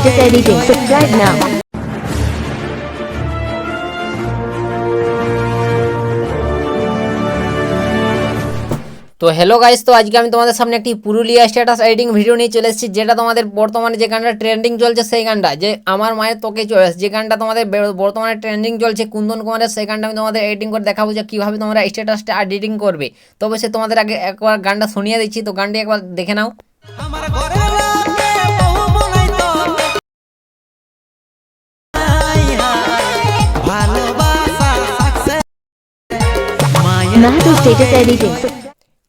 Status Editing. Subscribe now. তো hello guys তো আজকে আমি তোমাদের সামনে একটি পুরুলিয়া স্ট্যাটাস এডিটিং ভিডিও নিয়ে চলে এসেছি, যেটা তোমাদের বর্তমানে যে গানটা ট্রেন্ডিং চলছে সেই গানটা, যে আমার মায়ের তোকে চয়েস যে গানটা তোমাদের বর্তমানে ট্রেন্ডিং চলছে কুন্দন কুমারের, সেই গানটা আমি তোমাদের এডিটিং করে দেখাবো যে কীভাবে তোমরা স্ট্যাটাসটা এডিটিং করবে তবে সে তোমাদের আগে একবার গানটা শুনিয়ে দিচ্ছি, তো গানটি একবার দেখে নাও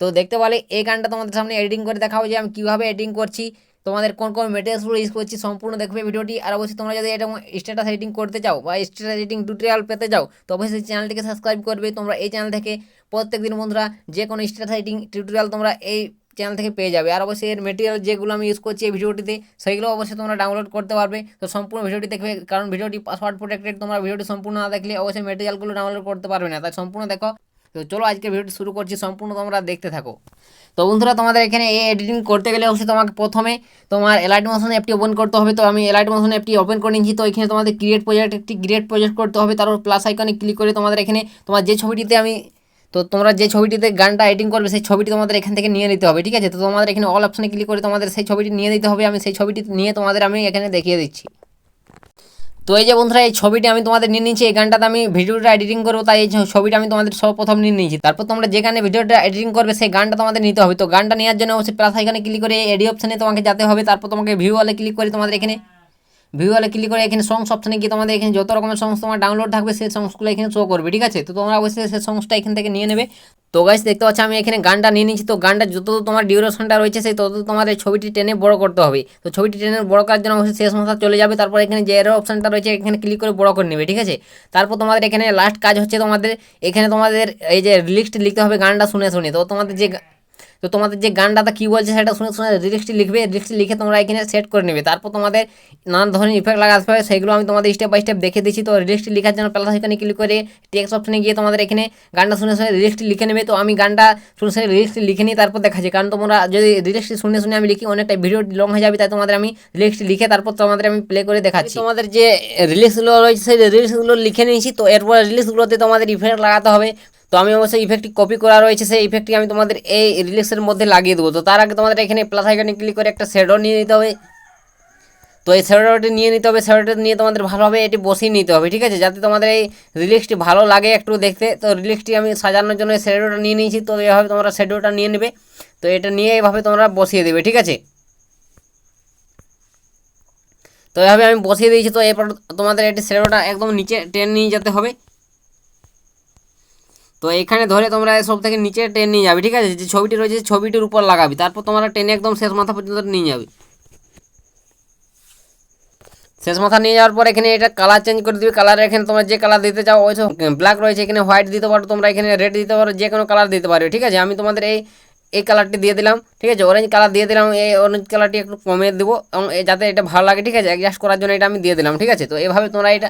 তো দেখতে পালে এই গানটা তোমাদের সামনে এডিটিং করে দেখাবো যে আমি কীভাবে এডিটিং করছি, তোমাদের কোন কোন মেটেরিয়ালসগুলো ইউজ করছি, সম্পূর্ণ দেখবে ভিডিওটি। আর অবশ্যই তোমরা যদি এটা স্ট্যাটাস এডিটিং করতে চাও বা স্ট্যাটাস এডিটিং টিউটোরিয়াল পেতে চাও, তো অবশ্যই চ্যানেলটিকে সাবস্ক্রাইব করবে। তোমরা এই চ্যানেল থেকে প্রত্যেকদিন বন্ধুরা যে কোনো স্ট্যাটাস এডিটিং টিউটোরিয়াল তোমরা এই চ্যানেল থেকে পেয়ে যাবে। আর অবশ্যই এর মেটেরিয়াল যেগুলো আমি ইউজ করছি এই ভিডিওটিতে সেইগুলো অবশ্যই তোমরা ডাউনলোড করতে পারবে। তো সম্পূর্ণ ভিডিওটি দেখবে, কারণ ভিডিওটি পাসওয়ার্ড প্রোটেক্টেড তোমরা ভিডিওটি সম্পূর্ণ না দেখলে অবশ্যই মেটেরিয়ালগুলো ডাউনলোড করতে পারবে না। তাই সম্পূর্ণ দেখো। তো চলো আজকে ভিডিওটি শুরু করছি, সম্পূর্ণ তোমরা দেখতে থাকো। তো বন্ধুরা, তোমাদের এখানে এই এডিটিং করতে গেলে অবশ্যই তোমাকে প্রথমে তোমার এলাইট মোশন অ্যাপটি ওপেন করতে হবে। তো আমি এলাইট মোশন অ্যাপটি ওপেন করে নিয়েছি। তো এখানে তোমাদের ক্রিয়েট প্রজেক্ট একটি ক্রিয়েট প্রজেক্ট করতে হবে। তারপর প্লাস আইকনে ক্লিক করে তোমাদের এখানে তোমার যে ছবিটিতে আমি, তো তোমরা যে ছবিটিতে গানটা এডিটিং করবে, সেই ছবিটি তোমাদের এখান থেকে নিয়ে নিতে হবে, ঠিক আছে? তো তোমাদের এখানে অল অপশনে ক্লিক করে তোমাদের সেই ছবিটি নিয়ে নিতে হবে। আমি সেই ছবিটি নিয়ে তোমাদের আমি এখানে দেখিয়ে দিচ্ছি। তো এই যে বন্ধুরা, এই ছবিটি আমি তোমাদের নিয়ে নিয়েছি, এই গানটাতে আমি ভিডিওটা এডিটিং করব, তাই এই ছবিটা আমি তোমাদের সর্বপ্রথম নিয়ে নিয়েছি। তারপর তোমরা যেখানে ভিডিওটা এডিটিং করবে, সেই গানটা তোমাদের নিতে হবে। তো গানটা নেওয়ার জন্য অবশ্যই প্লাস এখানে ক্লিক করে এডি অপশানে তোমাকে যেতে হবে। তারপর তোমাকে ভিউ ওয়ালে ক্লিক করে তোমাদের এখানে ভিউ ওয়ালে ক্লিক করে এখানে সংস অপশানে গিয়ে তোমাদের এখানে যত রকমের সংস তোমার ডাউনলোড থাকবে, সেই সংসগুলো এখানে শো করবে, ঠিক আছে? তো তোমরা অবশ্যই সেই সংসটা এখান থেকে নিয়ে নেবে। তো গাইস দেখতে পাচ্ছ আমি এখানে গানটা নিয়ে নিয়েছি। তো গানটা যত তোমার ডিউরেশনটা রয়েছে, সেই তত এই ছবিটি টেনে বড় করতে হবে। তো ছবিটি টেনে বড় করার জন্য অবশ্যই শেষ মাথা চলে যাবে। তারপর এখানে যে এরো অপশনটা রয়েছে, এখানে ক্লিক করে বড় করে নেবে, ঠিক আছে? তারপর তোমাদের এখানে লাস্ট কাজ হচ্ছে তোমাদের, এখানে তোমাদের এই যে লিস্ট লিখতে হবে গানটা শুনে শুনে। তো তোমাদের যে তো তোমাদের যে গানটাতে কী বলছে সেটা শুনে শুনে রিলিক্সটি লিখবে রিলিক্সটি লিখে তোমরা এখানে সেট করে নেবে। তারপর তোমাদের নানান ধরনের ইফেক্ট লাগাতে হবে সেগুলো আমি তোমাদের স্টেপ বাই স্টেপ দেখে দিচ্ছি। তো রিলিক্সটি লেখার জন্য প্লাস এখানে ক্লিক করে টেক্সট অপশনে গিয়ে তোমাদের এখানে গানটা শুনে শুনে রিলিক্সটি লিখে নেবে। তো আমি গানটা শুনে শুনে রিলিক্সটি লিখে নিই তারপর দেখাচ্ছি। কারণ তোমরা যদি রিলিক্সটি শুনে শুনে আমি লিখি অনেকটা ভিডিও লং হয়ে যাবে তাই তোমাদের আমি রিলিক্সটি লিখে তারপর তোমাদের আমি প্লে করে দেখাচ্ছি। তোমাদের যে রিলিক্সগুলো রয়েছে সেই রিলিক্সগুলো লিখে নিয়েছি। তো এরপর রিলিক্সগুলোতে তোমাদের ইফেক্ট লাগাতে হবে। তো আমি অবশ্যই ইফেক্টটি কপি করা রয়েছে, সেই ইফেক্টটি আমি তোমাদের এই রিলিক্সের মধ্যে লাগিয়ে দেবো। তো তার আগে তোমাদের এখানে প্লাস আইকনে ক্লিক করে একটা শেডো নিয়ে নিতে হবে। তো এই শ্যাডোটি নিয়ে নিতে হবে শ্যাডোটি নিয়ে তোমাদের ভালোভাবে এটি বসিয়ে নিতে হবে, ঠিক আছে? যাতে তোমাদের এই রিলিক্সটি ভালো লাগে একটু দেখতে। তো রিলিক্সটি আমি সাজানোর জন্য এই শ্যাডোটা নিয়ে নিয়েছি, তো এভাবে তোমরা শ্যাডোটা নিয়ে নেবে। তো এটা নিয়ে এভাবে তোমরা বসিয়ে দেবে, ঠিক আছে? তো এভাবে আমি বসিয়ে দিয়েছি, তো এরপর তোমাদের এটি শ্যাডোটা একদম নিচে টেনে নিয়ে যেতে হবে। তো এখানে ধরে তোমরা সব থেকে নিচে টেনে নিয়ে যাবে, ঠিক আছে? যে ছবিটি রয়েছে ছবিটির উপর লাগাবি, তারপর তোমরা টেনে একদম শেষ মাথা পর্যন্ত নিয়ে যাবে। শেষ মাথা নিয়ে যাওয়ার পর এখানে এটা কালার চেঞ্জ করে দিবে কালার এখানে তোমরা যে কালার দিতে চাও, ওই ব্ল্যাক রয়েছে, এখানে হোয়াইট দিতে পারো, তোমরা এখানে রেড দিতে পারো, যে কোনো কালার দিতে পারবে, ঠিক আছে? আমি তোমাদের এই এই কালারটি দিয়ে দিলাম, ঠিক আছে? অরেঞ্জ কালার দিয়ে দিলাম, এই অরেঞ্জ কালারটি একটু কমিয়ে দেবো, এবং যাতে এটা ভালো লাগে, ঠিক আছে? অ্যাডজাস্ট করার জন্য এটা আমি দিয়ে দিলাম, ঠিক আছে? তো এভাবে তোমরা এটা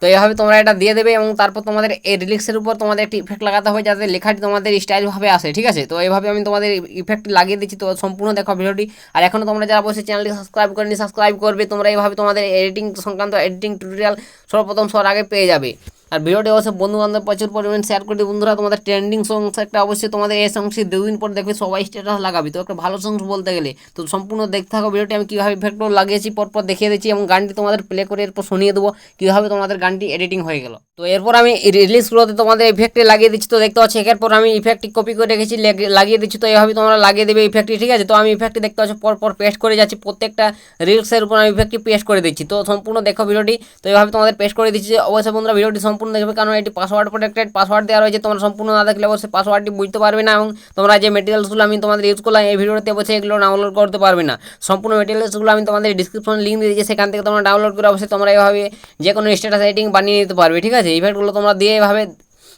তো এইভাবে তোমরা এটা দিয়ে দেবে এবং তারপর তোমাদের এই রিলিক্সের উপর তোমাদের একটি ইফেক্ট লাগাতে হবে যাতে লেখাটি তোমাদের স্টাইলভাবে আসে, ঠিক আছে? তো এইভাবে আমি তোমাদের ইফেক্ট লাগিয়ে দিচ্ছি। তো সম্পূর্ণ দেখো ভিডিওটি। আর এখনও তোমরা যারা বসে চ্যানেলটি সাবস্ক্রাইব করেনি সাবস্ক্রাইব করবে। তোমরা এইভাবে তোমাদের এডিটিং সংক্রান্ত এডিটিং টিউটোরিয়াল সর্বপ্রথম সবার আগে পেয়ে যাবে। আর ভিডিওটি অবশ্যই বন্ধু বান্ধব প্রচুর পরিমাণ শেয়ার করে বন্ধুরা, তোমাদের ট্রেন্ডিং সংস একটা অবশ্যই তোমাদের এই সংসি দুদিন পর দেখবে, সবাই স্ট্যাটাস লাগাবি। তো একটা ভালো সংস বলতে গেলে, তো সম্পূর্ণ দেখতে থাকো ভিডিওটি। আমি কীভাবে ইফেক্টগুলো লাগিয়েছি, পরপর দেখিয়ে দিচ্ছি এবং গানটি তোমাদের প্লে করে এরপর শুনিয়ে দেবো, কীভাবে তোমাদের গানটি এডিটিং হয়ে গেল। তো এরপর আমি রিলিজগুলোতে তোমাদের ইফেক্টে লাগিয়ে দিচ্ছি। তো দেখতে পাচ্ছি এরপর আমি ইফেক্টটি কপি করে রেখেছি লেগে- লাগিয়ে দিচ্ছি। তো এইভাবে তোমরা লাগিয়ে দেবে ইফেক্টটি ঠিক আছে? তো আমি ইফেক্টটি দেখতে পাচ্ছি পর পর পেস্ট করে যাচ্ছি। প্রত্যেকটা রিলসের উপর আমি ইফেক্টটি পেস্ট করে দিচ্ছি। তো সম্পূর্ণ দেখো ভিডিওটি। তো এইভাবে তোমাদের পেস্ট করে দিচ্ছি অবশ্যই বন্ধুরা, ভিডিওটি সম্পূর্ণ দেখবে, কারণ এটি পাসওয়ার্ড প্রোটেক্টেড পাসওয়ার্ড দেওয়া রয়েছে, তোমরা সম্পূর্ণ না দেখলে অবশ্যই পাসওয়ার্ডটি বুঝতে পারবে না এবং তোমরা যে মেটেরিয়ালসগুলো আমি তোমাদের ইউজ করলাম এই ভিডিওতে অবশ্যই এগুলো ডাউনলোড করতে পারবে না। সম্পূর্ণ মেটেরিয়ালসগুলো আমি তোমাদের ডিসক্রিপশন লিঙ্ক দিয়ে দিয়েছি, সেখান থেকে তোমরা ডাউনলোড করে অবশ্যই তোমরা এইভাবে যে কোনো স্ট্যাটাস এডিটিং বানিয়ে নিতে পারবে, ঠিক আছে? ইভেন্টগুলো তোমরা দিয়ে এভাবে,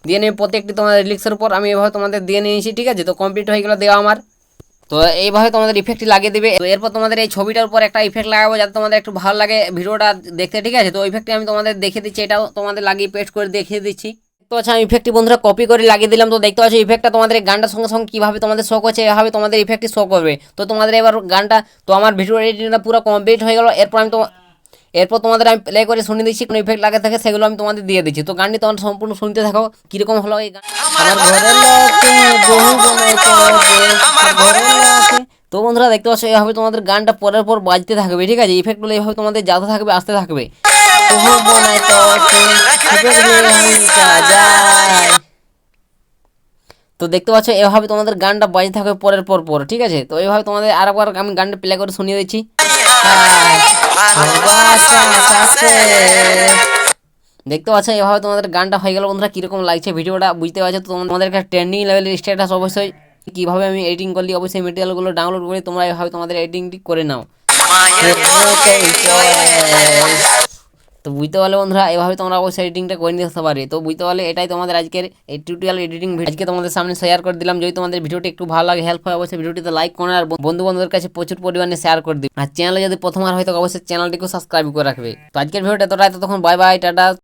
দিয়ে নেবে প্রত্যেকটি তোমাদের রিলিক্সের উপর আমি এভাবে তোমাদের দিয়ে নিয়েছি, ঠিক আছে? তো কমপ্লিট হয়ে গেলো দেওয়া আমার। তো এইভাবে তোমাদের ইফেক্ট লাগিয়ে দেবে। তো এরপর তোমাদের এই ছবিটার উপর একটা ইফেক্ট লাগাবো যাতে তোমাদের একটু ভালো লাগে ভিডিওটা দেখতে, ঠিক আছে? তো ইফেক্টটি আমি তোমাদের দেখে দিচ্ছি, এটাও তোমাদের লাগিয়ে পেস্ট করে দেখিয়ে দিচ্ছি। তো আচ্ছা আমি ইফেক্টটি বন্ধুরা কপি করে লাগিয়ে দিলাম। তো দেখতে পাচ্ছ ইফেক্টটা তোমাদের গানটার সঙ্গে সঙ্গে কীভাবে তোমাদের শো করছে এভাবে তোমাদের ইফেক্টটি শো করবে। তো তোমাদের এবার গানটা, তো আমার ভিডিও এডিটিংটা পুরো কমপ্লিট হয়ে গেল। এরপর আমি তোমার এরপর তোমাদের আমি প্লে করে শুনে দিচ্ছি কোনো ইফেক্ট লাগে থাকে সেগুলো আমি তোমাদের দিয়ে দিচ্ছি। তো গানটি তোমার সম্পূর্ণ শুনতে থাকো কীরকম হলো এই গান? আমার ঘরের লোকে বহু বানাইতে হবে, আমার ঘরের লোকে। তো বন্ধুরা দেখতে পাচ্ছ এইভাবে তোমাদের গানটা পরের পর বাজতে থাকবে ঠিক আছে? ইফেক্টগুলো এইভাবে তোমাদের যাতে থাকবে আসতে থাকবে। তো দেখতে পাচ্ছ এভাবে তোমাদের গানটা বাজতে থাকবে পরের পর পর ঠিক আছে? তো এইভাবে তোমাদের আরেকবার আমি গানটা প্লে করে শুনিয়ে দিচ্ছি। দেখতে পাচ্ছ এভাবে তোমাদের গানটা হয়ে গেল বন্ধুরা কীরকম লাগছে ভিডিওটা বুঝতে পারছ তোমাদের একটা ট্রেন্ডিং লেভেলের স্ট্যাটাস অবশ্যই কীভাবে আমি এডিটিং করলি অবশ্যই মেটেরিয়ালগুলো ডাউনলোড করে তোমরা এভাবে তোমাদের এডিটিংটি করে নাও তো বুঝতে পারলে বন্ধুরা, এভাবে তোমরা অবশ্যই এডিটিংটা করে নিতে পারে তো বুঝতে পারলে এটাই তোমাদের আজকের এই টিউটোরিয়াল এডিটিং আজকে তোমাদের সামনে শেয়ার করে দিলাম। যদি তোমাদের ভিডিওটি একটু ভালো লাগে হেল্প হয়, অবশ্যই ভিডিওটিতে লাইক করো আর বন্ধু বান্ধবের কাছে প্রচুর পরিমাণে শেয়ার করে দিবে আর চ্যানেলে যদি প্রথমবার হয়, তো অবশ্যই চ্যানেলটিকে সাবস্ক্রাইব করে রাখবে। তো আজকের ভিডিওটা এতটাই। তখন বাই বাই টাটা।